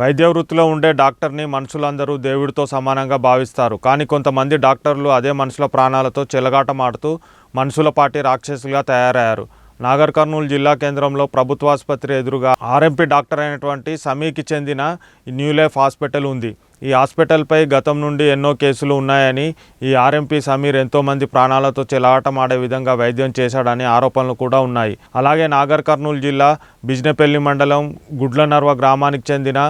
వైద్య వృత్తిలో ఉండే డాక్టర్ని మనుషులందరూ దేవుడితో సమానంగా భావిస్తారు. కానీ కొంతమంది డాక్టర్లు అదే మనుషుల ప్రాణాలతో చెలగాటమాడుతూ మనుషుల పాటి రాక్షసులుగా తయారయ్యారు. నాగర్ కర్నూలు జిల్లా కేంద్రంలో ప్రభుత్వాసుపత్రి ఎదురుగా ఆర్ఎంపీ డాక్టర్ అయినటువంటి సమీకి చెందిన న్యూ లైఫ్ హాస్పిటల్ ఉంది. ఈ హాస్పిటల్పై గతం నుండి ఎన్నో కేసులు ఉన్నాయని ఈ ఆర్ఎంపీ సమీర్ ఎంతోమంది ప్రాణాలతో చెలగాటమాడే విధంగా వైద్యం చేశాడని ఆరోపణలు కూడా ఉన్నాయి. అలాగే నాగర్ కర్నూలు జిల్లా బిజ్నపల్లి మండలం గుడ్లనర్వ గ్రామానికి చెందిన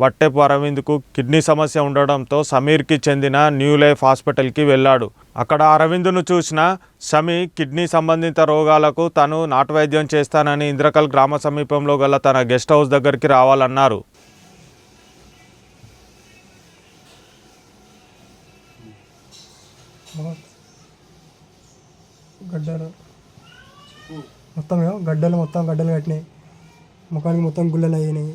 వట్టెపు అరవింద్కు కిడ్నీ సమస్య ఉండడంతో సమీర్కి చెందిన న్యూ లైఫ్ హాస్పిటల్కి వెళ్ళాడు. అక్కడ అరవింద్ను చూసిన సమీ కిడ్నీ సంబంధిత రోగాలకు తను నాటువైద్యం చేస్తానని ఇంద్రకల్ గ్రామ సమీపంలో గల తన గెస్ట్ హౌస్ దగ్గరికి రావాలన్నారు. గడ్డలు. మొత్తం గడ్డలు మొత్తం గడ్డలు కట్టినాయి. ముఖానికి మొత్తం గుళ్ళలు అయినాయి.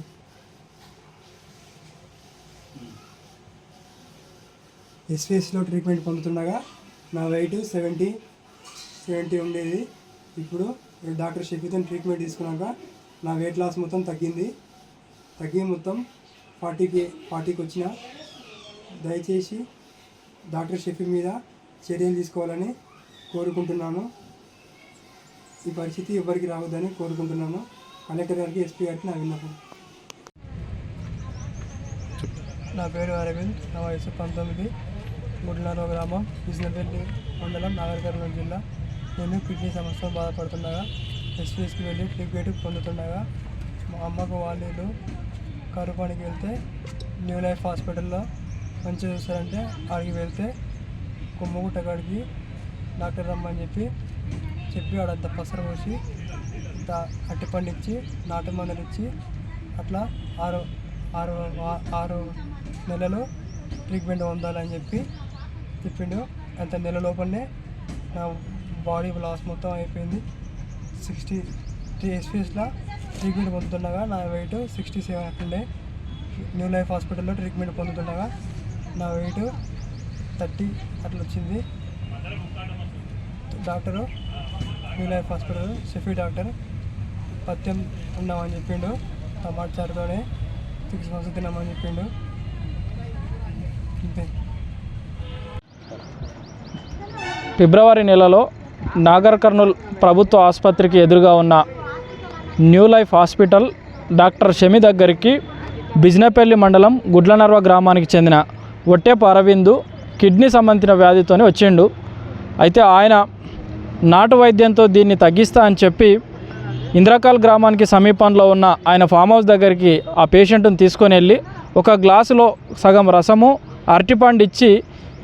ఎస్విఎస్లో ట్రీట్మెంట్ పొందుతుండగా నా వెయిట్ సెవెంటీ సెవెంటీ ఉండేది. ఇప్పుడు డాక్టర్ షఫీతో ట్రీట్మెంట్ తీసుకున్నాక నా వెయిట్ లాస్ మొత్తం తగ్గింది. తగ్గి మొత్తం ఫార్టీకి ఫార్టీకి వచ్చిన. దయచేసి డాక్టర్ షఫీ మీద చర్యలు తీసుకోవాలని కోరుకుంటున్నాను. ఈ పరిస్థితి ఎవరికి రావద్దని కోరుకుంటున్నాను. కలెక్టర్ గారికి ఎస్పీ గారికి నా విన్నపం. నా పేరు అరవింద్. నా వయసు పంతొమ్మిది. గుడ్లనో గ్రామం బిజినపల్లి మండలం నాగర్ జిల్లా. నేను కిడ్నీ సమస్యతో బాధపడుతుండగా ఎస్పీఎస్కి వెళ్ళి టికెట్ పొందుతుండగా మా అమ్మకు వాళ్ళు కరుపానికి వెళ్తే న్యూ లైఫ్ హాస్పిటల్లో మంచిగా చూస్తారంటే ఆడికి వెళ్తే కొమ్మగుట్ట కాడికి డాక్టర్ రమ్మని చెప్పి చెప్పి ఆడంత పసరు పోసి అట్టి అట్టిపండు నాటు మందులు ఇచ్చి అట్లా ఆరు ఆరు ఆరు నెలలు ట్రీట్మెంట్ పొందాలని చెప్పి చెప్పిండు అంత నెల లోపలనే నా బాడీ లాస్ మొత్తం అయిపోయింది. సిక్స్టీ త్రీ ఎస్పీఎస్లో ట్రీట్మెంట్ పొందుతుండగా నా వెయిట్ సిక్స్టీ సెవెన్ అట్లుండే. న్యూ లైఫ్ హాస్పిటల్లో ట్రీట్మెంట్ పొందుతుండగా నా వెయిట్ థర్టీ అట్లా వచ్చింది డాక్టరు న్యూ లైఫ్ హాస్పిటల్ సెఫీ డాక్టర్ పత్యం ఉన్నామని చెప్పిండు. టమాటా చారుతోనే సిక్స్ మంత్స్ తిన్నామని చెప్పిండు. అంతే ఫిబ్రవరి నెలలో నాగర్ కర్నూల్ ప్రభుత్వ ఆసుపత్రికి ఎదురుగా ఉన్న new life hospital doctor Shami దగ్గరికి బిజినపల్లి మండలం గుడ్లనర్వ గ్రామానికి చెందిన ఒట్టేపు అరవిందు కిడ్నీ సంబంధించిన వ్యాధితోనే వచ్చిండు. అయితే ఆయన నాటు వైద్యంతో దీన్ని తగ్గిస్తా అని చెప్పి ఇంద్రకాల్ గ్రామానికి సమీపంలో ఉన్న ఆయన ఫామ్ హౌస్ దగ్గరికి ఆ పేషెంట్ని తీసుకొని వెళ్ళి ఒక గ్లాసులో సగం రసము అరటిపండు ఇచ్చి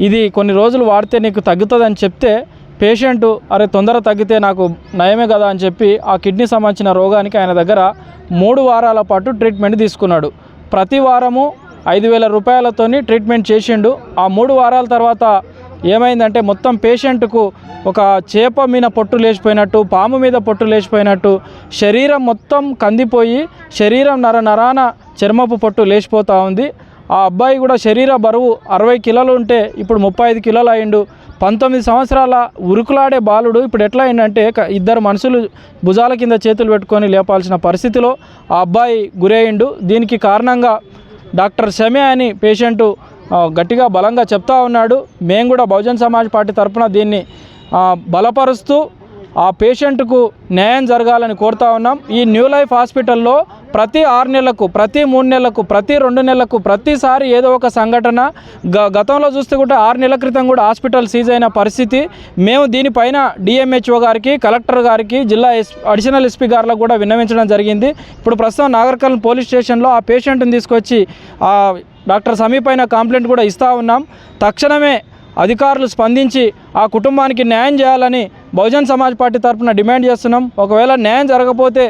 ఇది కొన్ని రోజులు వాడితే నీకు తగ్గుతుందని చెప్తే పేషెంట్ అరే తొందర తగ్గితే నాకు నయమే కదా అని చెప్పి ఆ కిడ్నీ సంబంధించిన రోగానికి ఆయన దగ్గర మూడు వారాల పాటు ట్రీట్మెంట్ తీసుకున్నాడు. ప్రతి వారము ఐదు వేల రూపాయలతోని ట్రీట్మెంట్ చేసిండు. ఆ మూడు వారాల తర్వాత ఏమైందంటే మొత్తం పేషెంట్కు ఒక చేప మీద పొట్టు లేచిపోయినట్టు పాము మీద పొట్టు లేచిపోయినట్టు శరీరం మొత్తం కందిపోయి శరీరం నర నరాన చర్మపు పొట్టు లేచిపోతూ ఉంది. ఆ అబ్బాయి కూడా శరీర బరువు అరవై కిలోలు ఉంటే ఇప్పుడు ముప్పై ఐదు కిలోలు అయిండు. పంతొమ్మిది సంవత్సరాల ఉరుకులాడే బాలుడు ఇప్పుడు ఎట్లా అయిందంటే ఇద్దరు మనుషులు భుజాల కింద చేతులు పెట్టుకొని లేపాల్సిన పరిస్థితిలో ఆ అబ్బాయి గురయ్యిండు. దీనికి కారణంగా డాక్టర్ షమే అని పేషెంటు గట్టిగా బలంగా చెప్తా ఉన్నాడు. మేము కూడా బహుజన్ సమాజ్ పార్టీ తరఫున దీన్ని బలపరుస్తూ ఆ పేషెంట్కు న్యాయం జరగాలని కోరుతా ఉన్నాం. ఈ న్యూ లైఫ్ హాస్పిటల్లో ప్రతి ఆరు నెలలకు ప్రతి మూడు నెలలకు ప్రతి రెండు నెలలకు ప్రతిసారి ఏదో ఒక సంఘటన గ గతంలో చూస్తే కూడా ఆరు నెలల క్రితం కూడా హాస్పిటల్ సీజ్ అయిన పరిస్థితి. మేము దీనిపైన డిఎంహెచ్ఓ గారికి కలెక్టర్ గారికి జిల్లా అడిషనల్ ఎస్పీ గారులకు కూడా విన్నవించడం జరిగింది. ఇప్పుడు ప్రస్తుతం నాగర్కల్ పోలీస్ స్టేషన్లో ఆ పేషెంట్ని తీసుకొచ్చి ఆ డాక్టర్ సమీపైన పైన కంప్లైంట్ కూడా ఇస్తూ ఉన్నాం. తక్షణమే అధికారులు స్పందించి ఆ కుటుంబానికి న్యాయం చేయాలని బహుజన్ సమాజ్ పార్టీ తరఫున డిమాండ్ చేస్తున్నాం. ఒకవేళ న్యాయం జరగకపోతే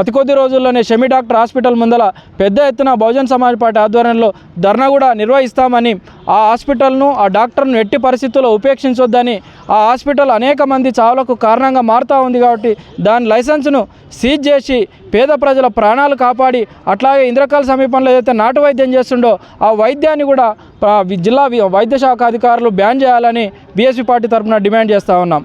అతి కొద్ది రోజుల్లోనే షమి డాక్టర్ హాస్పిటల్ ముందల పెద్ద ఎత్తున బహుజన్ సమాజ్ పార్టీ ఆధ్వర్యంలో ధర్నా కూడా నిర్వహిస్తామని ఆ హాస్పిటల్ను ఆ డాక్టర్ను ఎట్టి పరిస్థితుల్లో ఉపేక్షించొద్దని ఆ హాస్పిటల్ అనేక మంది చావులకు కారణంగా మారుతూ ఉంది కాబట్టి దాని లైసెన్స్ను సీజ్ చేసి పేద ప్రజల ప్రాణాలు కాపాడి అట్లాగే ఇంద్రకాల సమీపంలో ఏదైతే నాటు వైద్యం చేస్తుండో ఆ వైద్యాన్ని కూడా జిల్లా వైద్యశాఖ వైద్య శాఖ అధికారులు బ్యాన్ చేయాలని బీఎస్పీ పార్టీ తరఫున డిమాండ్ చేస్తూ ఉన్నాం.